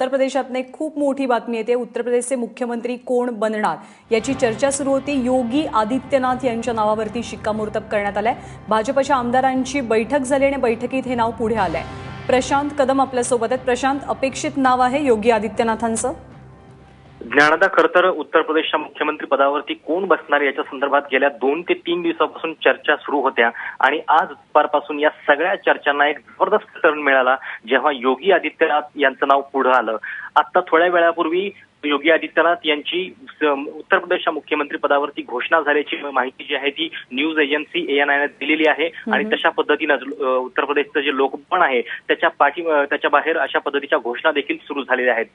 उत्तर प्रदेशातनं एक खूप मोठी बातमी येते. उत्तर प्रदेशचे मुख्यमंत्री कोण बनणार? याची चर्चा सुरू होती. योगी आदित्यनाथ यांच्या नावावरती शिक्कामोर्तब करण्यात आलंय. भाजपच्या आमदारांची बैठक झाली आणि बैठकीत हे नाव पुढे आलंय. प्रशांत कदम आपल्यासोबत आहेत. प्रशांत अपेक्षित नाव आहे योगी आदित्यनाथांचं? ज्ञानदा खर तर उत्तर प्रदेशच्या मुख्यमंत्री पदावरती कोण बसणार याच्या संदर्भात गेल्या दोन ते तीन दिवसापासून चर्चा सुरू होत्या. आणि आज दुपारपासून या सगळ्या चर्चांना एक जबरदस्त टर्न मिळाला जेव्हा योगी आदित्यनाथ यांचं नाव पुढे आलं. आता थोड्या वेळापूर्वी योगी आदित्यनाथ यांची उत्तर प्रदेशच्या मुख्यमंत्री पदावरती घोषणा झाल्याची माहिती जी आहे ती न्यूज एजन्सी एएनआयने दिलेली आहे. आणि तशा पद्धतीनं उत्तर प्रदेशचं जे लोकपण आहे त्याच्या पाठी त्याच्या बाहेर अशा पद्धतीच्या घोषणा देखील सुरू झालेल्या आहेत.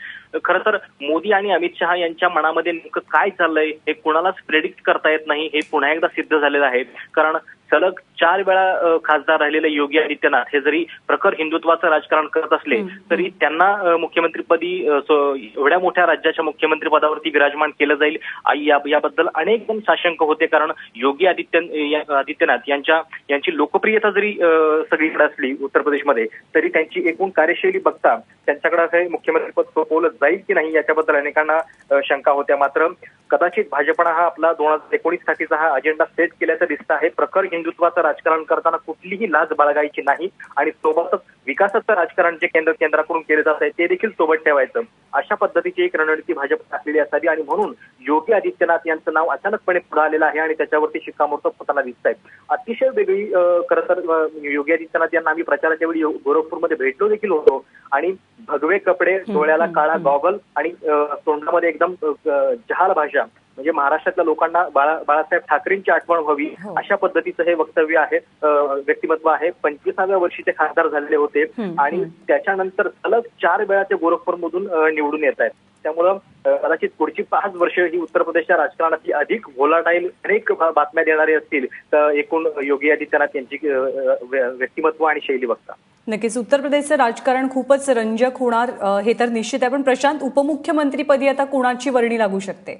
खरं तर मोदी आणि अमित शहा यांच्या मनामध्ये नेमकं काय चाललंय हे कोणालाच प्रेडिक्ट करता येत नाही हे पुन्हा एकदा सिद्ध झालेलं आहे. कारण सलग चार वेळा खासदार राहिलेले योगी आदित्यनाथ हे जरी प्रखर हिंदुत्वाचं राजकारण करत असले तरी त्यांना मुख्यमंत्रीपदी एवढ्या मोठ्या राज्याच्या मुख्यमंत्री पदावरती विराजमान केलं जाईल. याबद्दल अनेक जण साशंक होते कारण योगी आदित्य आदित्यनाथ यांच्या यांची लोकप्रियता जरी सगळीकडे असली उत्तर प्रदेशमध्ये तरी त्यांची एकूण कार्यशैली बघता त्यांच्याकडे हे मुख्यमंत्रीपद सोपवलं जाईल की नाही याच्याबद्दल अनेकांना शंका होत्या. मात्र कदाचित भाजपनं हा आपला दोन हजार एकोणीस साठीचा हा अजेंडा सेट केल्याचं दिसतं आहे. प्रखर हिंदुत्वाचं राजकारण करताना कुठलीही लाज बाळगायची नाही आणि सोबतच विकासाचं राजकारण जे केंद्र केंद्राकडून केलं जात आहे ते देखील सोबत ठेवायचं. अशा पद्धतीची एक रणनीती भाजप टाकलेली असावी आणि म्हणून योगी आदित्यनाथ यांचं नाव अचानकपणे पुढे आलेलं आहे आणि त्याच्यावरती शिक्कामोर्तब होताना दिसत आहे. अतिशय वेगळी खरं तर योगी आदित्यनाथ यांना आम्ही प्रचाराच्या वेळी गोरखपूरमध्ये भेटलो देखील होतो आणि भगवे कपडे डोळ्याला काळा गॉगल आणि तोंडामध्ये एकदम जहाल भाषा म्हणजे महाराष्ट्रातल्या लोकांना बाळा बाळासाहेब ठाकरेंची आठवण व्हावी हो. अशा पद्धतीचं हे वक्तव्य आहे व्यक्तिमत्व आहे. पंचवीसाव्या वर्षी ते खासदार झालेले होते आणि त्याच्यानंतर सलग चार वेळा ते गोरखपूरमधून निवडून येत आहेत. त्यामुळं कदाचित पुढची पाच वर्ष ही उत्तर प्रदेशच्या राजकारणातली अधिक व्होलाटाईल अनेक बातम्या देणारी असतील तर एकूण योगी आदित्यनाथ यांची व्यक्तिमत्व आणि शैली बघता. नक्कीच उत्तर प्रदेशचं राजकारण खूपच रंजक होणार हे तर निश्चित आहे. पण प्रशांत उपमुख्यमंत्रीपदी आता कोणाची वर्णी लागू शकते?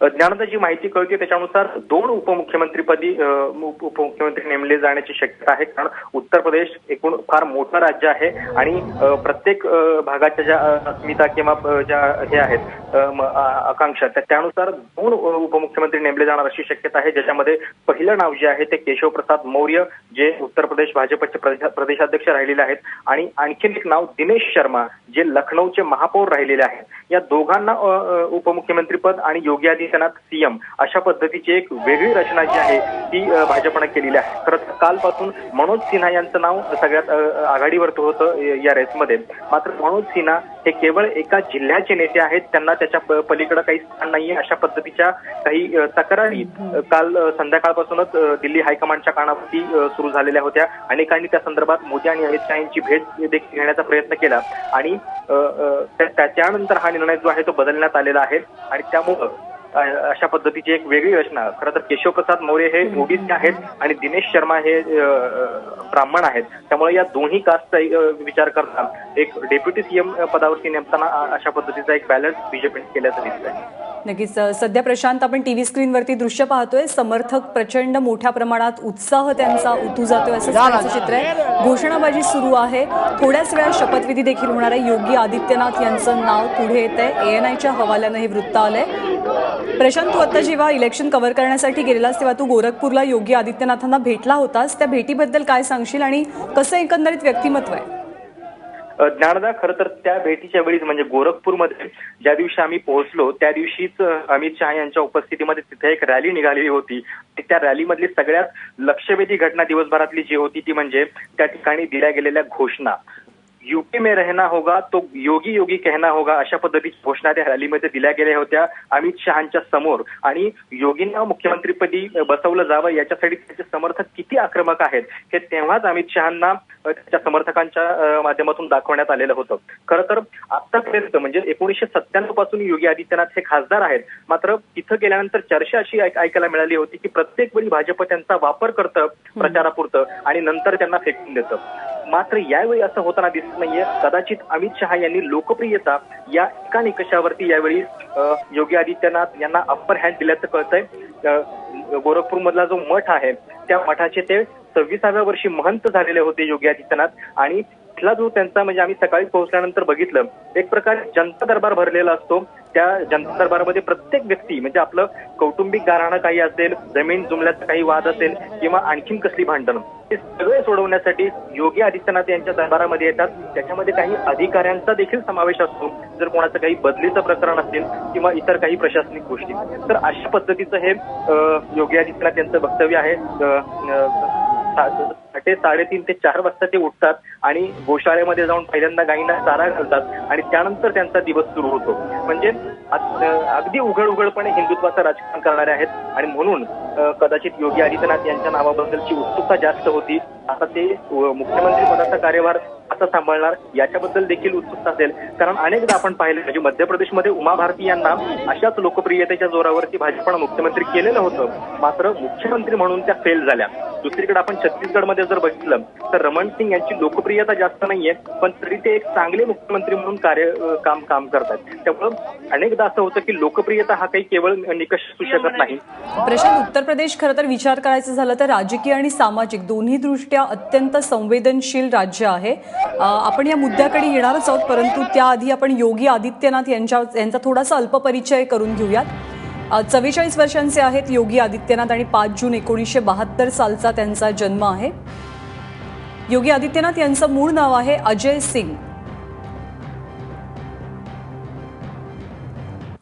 ज्ञानदा जी माहिती कळते त्याच्यानुसार दोन उपमुख्यमंत्रीपदी उपमुख्यमंत्री नेमले जाण्याची शक्यता आहे. कारण उत्तर प्रदेश एकूण फार मोठं राज्य आहे आणि प्रत्येक भागाच्या ज्या अस्मिता किंवा ज्या हे आहेत आकांक्षा त्यानुसार दोन उपमुख्यमंत्री नेमले जाणार अशी शक्यता आहे. ज्याच्यामध्ये पहिलं नाव जे आहे ते केशव प्रसाद मौर्य जे उत्तर प्रदेश भाजपचे प्रदेशाध्यक्ष राहिलेले आहेत. आणि आणखीन एक नाव दिनेश शर्मा जे लखनौचे महापौर राहिलेले आहेत. या दोघांना उपमुख्यमंत्रीपद आणि योगी आदित्यनाथ सीएम अशा पद्धतीची एक वेगळी रचना जी आहे ती भाजपनं केलेली आहे. खरं कालपासून मनोज सिन्हा यांचं नाव सगळ्यात अ, आघाडीवर होतं या रेसमध्ये. मात्र मनोज सिन्हा हे केवळ एका जिल्ह्याचे नेते आहेत त्यांना त्याच्या पलीकडे काही स्थान नाहीये. अशा पद्धतीच्या काही तक्रारी काल संध्याकाळपासूनच दिल्ली हायकमांडच्या कानावरती सुरू झालेल्या होत्या. अनेकांनी त्या संदर्भात मोदी आणि अमित शहा यांची भेट देखील घेण्याचा प्रयत्न केला. आणि त्यानंतर हा निर्णय जो आहे तो बदलण्यात आलेला आहे. आणि त्यामुळं अशा पद्धतीची एक वेगळी रचना. खरं तर केशवप्रसाद मौर्य हे ओबीसी आहेत आणि दिनेश शर्मा हे ब्राह्मण आहेत. त्यामुळे या दोन्ही कास्टचा विचार करता एक डेप्युटी सीएम पदावरती नेमताना अशा पद्धतीचा एक बॅलन्स बीजेपीने केल्याचं आहे नक्कीच सध्या प्रशांत आपण टीव्ही स्क्रीनवरती दृश्य पाहतोय. समर्थक प्रचंड मोठ्या प्रमाणात उत्साह त्यांचा उतू जातोय असं चित्र आहे. घोषणाबाजी सुरू आहे. थोड्याच वेळा शपथविधी देखील होणार आहे. योगी आदित्यनाथ यांचं नाव पुढे येत आहे. एएनआयच्या हवाल्यानं हे वृत्त आलंय. प्रशांत तू आता जेव्हा इलेक्शन कव्हर करण्यासाठी गेलेलास तेव्हा तू गोरखपूरला योगी आदित्यनाथांना भेटला होतास. त्या भेटीबद्दल काय सांगशील आणि कसं एकंदरीत व्यक्तिमत्व आहे? ज्ञानदा खरं तर त्या भेटीच्या वेळीच म्हणजे गोरखपूरमध्ये ज्या दिवशी आम्ही पोहोचलो त्या दिवशीच अमित शहा यांच्या उपस्थितीमध्ये तिथे एक रॅली निघालेली होती. त्या रॅलीमधली सगळ्यात लक्षवेधी घटना दिवसभरातली जी होती ती म्हणजे त्या ठिकाणी दिल्या गेलेल्या घोषणा. यूपी में रहना होगा तो योगी योगी कहना होगा अशा पद्धतीची घोषणा त्या रॅलीमध्ये दिल्या गेल्या होत्या अमित शहाच्या समोर. आणि योगींना मुख्यमंत्रीपदी बसवलं जावं याच्यासाठी त्याचे समर्थक किती आक्रमक आहेत हे तेव्हाच अमित शहांना त्याच्या समर्थकांच्या माध्यमातून दाखवण्यात आलेलं होतं. खरं तर आतापर्यंत म्हणजे एकोणीसशे सत्त्याण्णवपासून योगी आदित्यनाथ हे खासदार आहेत मात्र तिथं गेल्यानंतर चर्चा अशी ऐकायला मिळाली होती की प्रत्येक वेळी भाजप त्यांचा वापर करतं प्रचारापुरतं आणि नंतर त्यांना फेकून देतं. मात्र यावेळी असं होताना दिसत नाहीये. कदाचित अमित शहा यांनी लोकप्रियता या एका निकषावरती यावेळी योगी आदित्यनाथ यांना अप्पर हँड दिल्याचं कळतंय. गोरखपूर गोरखपूरमधला जो मठ आहे त्या मठाचे ते सव्वीसाव्या वर्षी महंत झालेले होते योगी आदित्यनाथ आणि इथला जो त्यांचा म्हणजे आम्ही सकाळी पोहोचल्यानंतर बघितलं एक प्रकारे जनता दरबार भरलेला असतो. त्या जनता दरबारामध्ये प्रत्येक व्यक्ती म्हणजे आपलं कौटुंबिक गाराणं काही असेल जमीन जुमल्याचा काही वाद असेल किंवा आणखीन कसली भांडणं हे सगळे सोडवण्यासाठी योगी आदित्यनाथ यांच्या दरबारामध्ये येतात. त्याच्यामध्ये काही अधिकाऱ्यांचा देखील समावेश असतो. जर कोणाचं काही बदलीचं प्रकरण असेल किंवा इतर काही प्रशासनिक गोष्टी. तर अशा पद्धतीचं हे अ, योगी आदित्यनाथ यांचं वक्तव्य आहे. ते साडेतीन ते चार वाजता ते उठतात आणि गोशाळेमध्ये जाऊन पहिल्यांदा गायींना चारा घालतात आणि त्यानंतर त्यांचा दिवस सुरू होतो. म्हणजे अगदी उघड उघडपणे हिंदुत्वाचं राजकारण करणारे आहेत आणि म्हणून कदाचित योगी आदित्यनाथ यांच्या नावाबद्दलची उत्सुकता जास्त होती. आता ते मुख्यमंत्री पदाचा कार्यभार कसा सांभाळणार याच्याबद्दल देखील उत्सुकता असेल. कारण अनेकदा आपण पाहिलं म्हणजे मध्य प्रदेशमध्ये उमा भारती यांना अशाच लोकप्रियतेच्या जोरावरती भाजपनं मुख्यमंत्री केलेलं होतं. मात्र मुख्यमंत्री म्हणून त्या फेल झाल्या. दुसरीकडे आपण छत्तीसगडमध्ये जर बघितलं तर रमण सिंग यांची लोकप्रियता जास्त नाहीये पण तरी ते एक चांगले मुख्यमंत्री म्हणून कार्य काम काम करतात. त्यामुळं अनेकदा असं होतं की लोकप्रियता हा काही केवळ निकष असू शकत नाही. प्रशांत उत्तर प्रदेश खरं तर विचार करायचं झालं तर राजकीय आणि सामाजिक दोन्ही दृष्टी दृष्ट्या अत्यंत संवेदनशील राज्य आहे. आपण या मुद्द्याकडे येणारच आहोत परंतु त्याआधी आपण योगी आदित्यनाथ यांच्या यांचा थोडासा अल्पपरिचय करून घेऊयात. चव्वेचाळीस वर्षांचे आहेत योगी आदित्यनाथ आणि पाच जून एकोणीसशे बहात्तर सालचा त्यांचा जन्म आहे. योगी आदित्यनाथ यांचं मूळ नाव आहे अजय सिंग.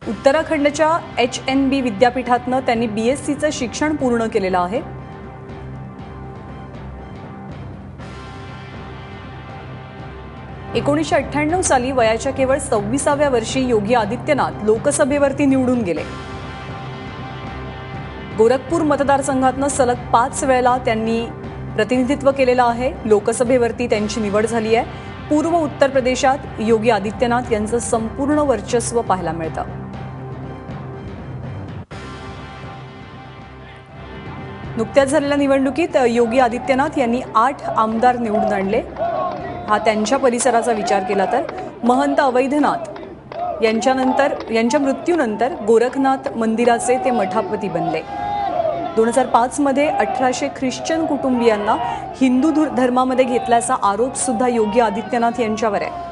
उत्तराखंडच्या एच एन बी विद्यापीठातनं त्यांनी बी एस सीचं शिक्षण पूर्ण केलेलं आहे. एकोणीसशे अठ्ठ्याण्णव साली वयाच्या केवळ सव्वीसाव्या वर्षी योगी आदित्यनाथ लोकसभेवरती निवडून गेले. गोरखपूर मतदारसंघातनं सलग पाच वेळेला त्यांनी प्रतिनिधित्व केलेलं आहे. लोकसभेवरती त्यांची निवड झाली आहे. पूर्व उत्तर प्रदेशात योगी आदित्यनाथ यांचं संपूर्ण वर्चस्व पाहायला मिळतं. नुकत्याच झालेल्या निवडणुकीत योगी आदित्यनाथ यांनी आठ आमदार निवडून आणले. हा त्यांच्या परिसराचा विचार केला तर महंत अवैधनाथ यांच्यानंतर यांच्या मृत्यूनंतर गोरखनाथ मंदिराचे ते मठापती बनले. दोन हजार पाचमध्ये अठराशे ख्रिश्चन कुटुंबियांना हिंदू धुर- धर्मामध्ये घेतल्याचा आरोपसुद्धा योगी आदित्यनाथ यांच्यावर आहे.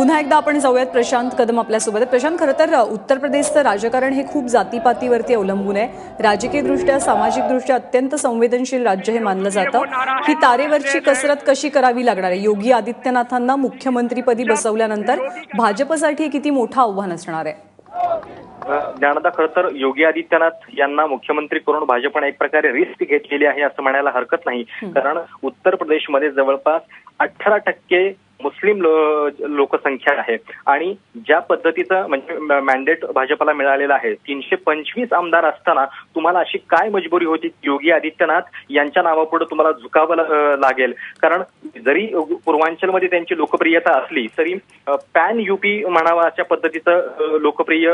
पुन्हा एकदा आपण जाऊयात प्रशांत कदम आपल्यासोबत. प्रशांत खरं तर उत्तर प्रदेशचं राजकारण हे खूप जातीपातीवरती अवलंबून आहे. राजकीयदृष्ट्या सामाजिकदृष्ट्या अत्यंत संवेदनशील राज्य हे मानलं जातं. ही तारेवरची कसरत कशी करावी लागणार आहे? योगी आदित्यनाथांना मुख्यमंत्रीपदी बसवल्यानंतर भाजपसाठी हे किती मोठं आव्हान असणार आहे? ज्ञानदा खरं तर योगी आदित्यनाथ यांना मुख्यमंत्री करून भाजपने एक प्रकारे रिस्क घेतलेली आहे असं म्हणायला हरकत नाही. कारण उत्तर प्रदेशमध्ये जवळपास अठरा टक्के मुस्लिम लो- लोकसंख्या आहे. आणि ज्या पद्धतीचं म्हणजे मॅन्डेट भाजपला मिळालेलं आहे तीनशे पंचवीस आमदार असताना तुम्हाला अशी काय मजबुरी होती? योगी आदित्यनाथ यांच्या नावापुढे तुम्हाला झुकावं लागेल. कारण जरी पूर्वांचलमध्ये त्यांची लोकप्रियता असली तरी पॅन युपी म्हणावा अशा पद्धतीचं लोकप्रिय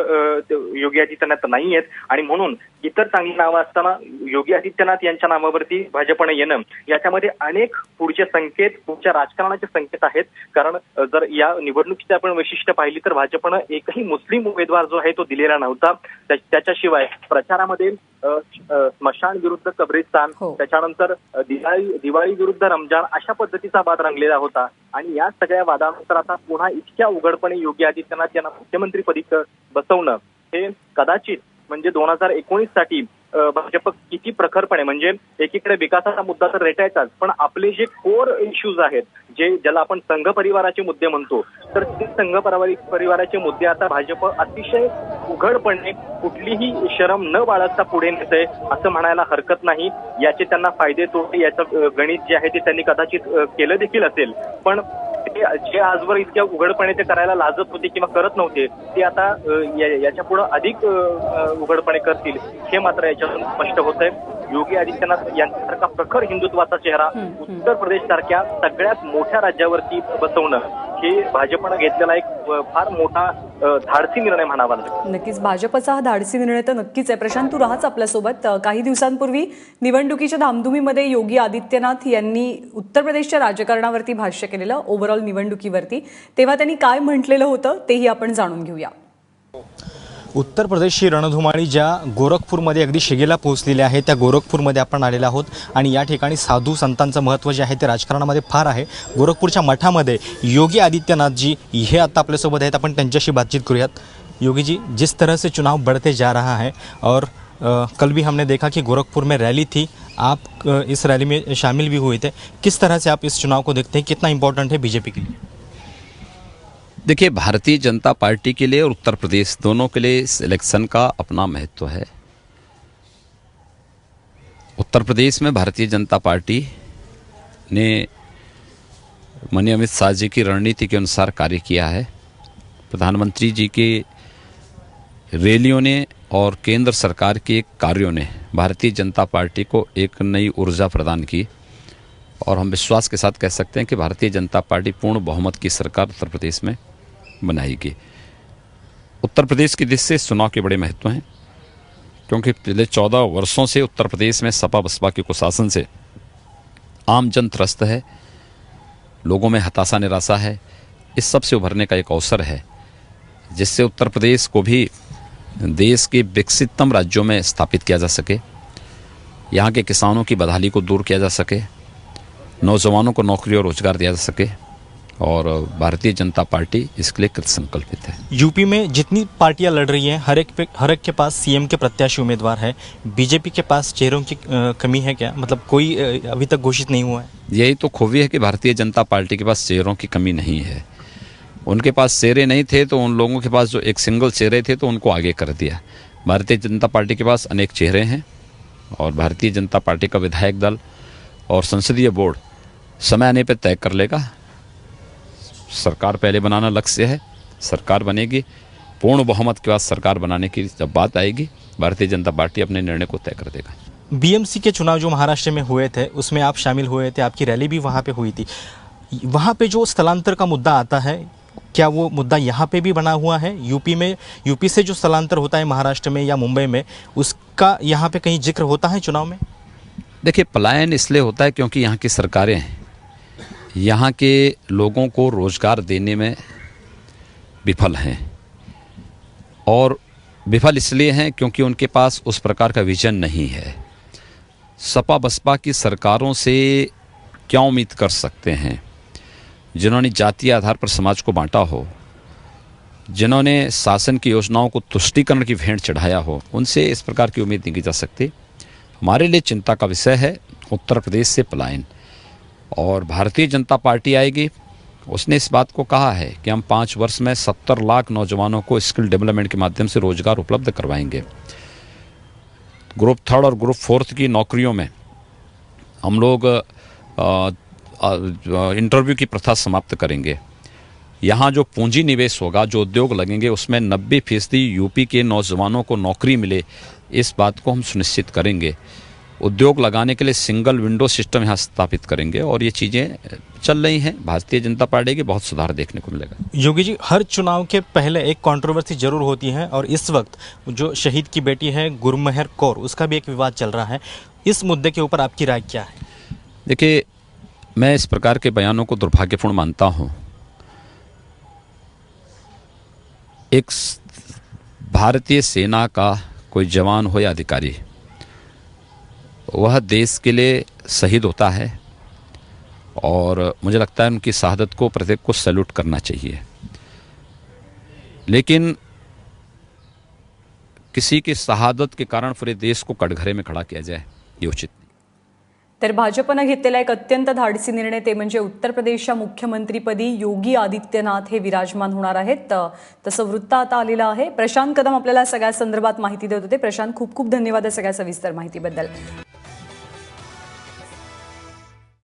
योगी आदित्यनाथ नाही आहेत आणि म्हणून इतर चांगली नावं असताना योगी आदित्यनाथ यांच्या नावावरती भाजपने येणं याच्यामध्ये अनेक पुढचे संकेत पुढच्या राजकारणाचे संकेत आहेत. कारण जर या निवडणुकीची आपण वैशिष्ट्य पाहिली तर भाजपनं एकही मुस्लिम उमेदवार जो आहे तो दिलेला नव्हता त्या- त्याच्याशिवाय प्रचारामध्ये स्मशान विरुद्ध कब्रिस्तान हो. त्याच्यानंतर दिवाळी दिवाळी विरुद्ध रमजान अशा पद्धतीचा वाद रंगलेला होता आणि या सगळ्या वादानंतर आता पुन्हा इतक्या उघडपणे योगी आदित्यनाथ यांना मुख्यमंत्रीपदी बसवणं हे कदाचित म्हणजे दोन हजार एकोणीससाठी भाजप किती प्रखरपणे म्हणजे एकीकडे विकासाचा मुद्दा तर रेटायचाच पण आपले जे कोर इश्यूज आहेत जे ज्याला आपण संघ परिवाराचे मुद्दे म्हणतो तर ते संघ परिवाराचे मुद्दे आता भाजप अतिशय उघडपणे कुठलीही शरम न बाळगता पुढे नेते असं म्हणायला हरकत नाही. याचे त्यांना फायदे तोटे याचं गणित जे आहे ते त्यांनी कदाचित केलं देखील असेल. पण जे आजवर इतक्या उघडपणे ते करायला लाजत होते किंवा करत नव्हते ते आता याच्यापुढे अधिक उघडपणे करतील हे मात्र याच्यातून स्पष्ट होत आहे. योगी आदित्यनाथ यांच्यासारखा प्रखर हिंदुत्वाचा चेहरा उत्तर प्रदेश सारख्या सगळ्यात मोठ्या राज्यावरती बसवणं हे भाजपनं घेतलेला एक फार मोठा धाडसी निर्णय म्हणावा नक्कीच भाजपचा हा धाडसी निर्णय तर नक्कीच आहे. प्रशांत तू राहाच आपल्यासोबत. काही दिवसांपूर्वी निवडणुकीच्या धामधुमीमध्ये योगी आदित्यनाथ यांनी उत्तर प्रदेशच्या राजकारणावरती भाष्य केलेलं ओव्हरऑल निवडणुकीवरती. तेव्हा त्यांनी काय म्हटलेलं होतं तेही आपण जाणून घेऊया. उत्तर प्रदेशची रणधुमाळी ज्या गोरखपूरमध्ये अगदी शिगेला पोहोचलेली आहे त्या गोरखपूरमध्ये आपण आलेलो आहोत. आणि या ठिकाणी साधू संतांचं महत्त्व जे आहे ते राजकारणामध्ये फार आहे. गोरखपूरच्या मठामध्ये योगी आदित्यनाथ जी हे आता आपल्यासोबत आहेत. आपण त्यांच्याशी बातचीत करूयात. योगी जी जिस तरह से चुनाव बढ़ते जा रहा है और कल भी हमने देखा कि गोरखपुर में रैली थी. आप इस रैली में शामिल भी हुए थे. किस तरह से आप इस चुनाव को देखते हैं? कितना इम्पोर्टेंट है बीजेपी के लिए? देखिए, भारतीय जनता पार्टी के लिए और उत्तर प्रदेश दोनों के लिए इस इलेक्शन का अपना महत्व है। उत्तर प्रदेश में भारतीय जनता पार्टी ने माननीय अमित शाह जी की रणनीति के अनुसार कार्य किया है। प्रधानमंत्री जी के रैलियों ने और केंद्र सरकार के कार्यों ने भारतीय जनता पार्टी को एक नई ऊर्जा प्रदान की। और हम विश्वास के साथ कह सकते हैं कि भारतीय जनता पार्टी पूर्ण बहुमत की सरकार उत्तर प्रदेश में बनाएगी उत्तर प्रदेश की दृष्टि से चुनाव के बड़े महत्व हैं, क्योंकि पिछले चौदह वर्षों से उत्तर प्रदेश में सपा बसपा के कुशासन से आम जन त्रस्त है, लोगों में हताशा निराशा है, इस सबसे उभरने का एक अवसर है जिससे उत्तर प्रदेश को भी देश के विकसिततम राज्यों में स्थापित किया जा सके, यहाँ के किसानों की बदहाली को दूर किया जा सके, नौजवानों को नौकरी और रोज़गार दिया जा सके और भारतीय जनता पार्टी इसके लिए कृत संकल्पित है। यूपी में जितनी पार्टियाँ लड़ रही हैं हर एक पे हर एक के पास सीएम के प्रत्याशी उम्मीदवार है। बीजेपी के पास चेहरों की कमी है क्या? मतलब कोई अभी तक घोषित नहीं हुआ है। यही तो खूबी है कि भारतीय जनता पार्टी के पास चेहरों की कमी नहीं है। उनके पास चेहरे नहीं थे तो उन लोगों के पास जो एक सिंगल चेहरे थे तो उनको आगे कर दिया। भारतीय जनता पार्टी के पास अनेक चेहरे हैं और भारतीय जनता पार्टी का विधायक दल और संसदीय बोर्ड समय आने पर तय कर लेगा। सरकार पहले बनाना लक्ष्य है सरकार बनेगी। पूर्ण बहुमत के बाद सरकार बनाने की जब बात आएगी भारतीय जनता पार्टी अपने निर्णय को तय कर देगा। बीएमसी के चुनाव जो महाराष्ट्र में हुए थे उसमें आप शामिल हुए थे आपकी रैली भी वहाँ पे हुई थी। वहाँ पे जो स्थलांतर का मुद्दा आता है क्या वो मुद्दा यहाँ पे भी बना हुआ है? यूपी में यूपी से जो स्थलांतर होता है महाराष्ट्र में या मुंबई में उसका यहाँ पे कहीं ज़िक्र होता है चुनाव में? देखिए पलायन इसलिए होता है क्योंकि यहाँ की सरकारें यहाँ के लोगों को रोज़गार देने में विफल हैं। और विफल इसलिए हैं क्योंकि उनके पास उस प्रकार का विजन नहीं है। सपा बसपा की सरकारों से क्या उम्मीद कर सकते हैं? जिन्होंने जातीय आधार पर समाज को बांटा हो, जिन्होंने शासन की योजनाओं को तुष्टीकरण की भेंट चढ़ाया हो, उनसे इस प्रकार की उम्मीद नहीं की जा सकती। हमारे लिए चिंता का विषय है उत्तर प्रदेश से पलायन। और भारतीय जनता पार्टी आएगी। उसने इस बात को कहा है कि हम पाँच वर्ष में सत्तर लाख नौजवानों को स्किल डेवलपमेंट के माध्यम से रोज़गार उपलब्ध करवाएँगे। ग्रुप थर्ड और ग्रुप फोर्थ की नौकरियों में हम लोग इंटरव्यू की प्रथा समाप्त करेंगे। यहाँ जो पूंजी निवेश होगा, जो उद्योग लगेंगे, उसमें नब्बे फ़ीसदी यूपी के नौजवानों को नौकरी मिले, इस बात को हम सुनिश्चित करेंगे। उद्योग लगाने के लिए सिंगल विंडो सिस्टम यहाँ स्थापित करेंगे और ये चीज़ें चल रही हैं। भारतीय जनता पार्टी के बहुत सुधार देखने को मिलेगा। योगी जी हर चुनाव के पहले एक कंट्रोवर्सी ज़रूर होती है और इस वक्त जो शहीद की बेटी है गुरमेहर कौर उसका भी एक विवाद चल रहा है। इस मुद्दे के ऊपर आपकी राय क्या है? देखिए मैं इस प्रकार के बयानों को दुर्भाग्यपूर्ण मानता हूँ। एक भारतीय सेना का कोई जवान हो या अधिकारी वह देश के लिए शहीद होता है और मुझे लगता है उनकी शहादत को प्रत्येक को सैल्यूट करना चाहिए। लेकिन किसी की शहादत के कारण पूरे देश को कटघरे में खड़ा किया जाए, ये उचित तर भाजपनं घेतलेला एक अत्यंत धाडसी निर्णय, ते म्हणजे उत्तर प्रदेशच्या मुख्यमंत्रीपदी योगी आदित्यनाथ हे विराजमान होणार आहेत. तसं वृत्त आता आलेलं आहे. प्रशांत कदम आपल्याला सगळ्या संदर्भात माहिती देत होते. प्रशांत, खूप खूप धन्यवाद सगळ्या सविस्तर माहितीबद्दल.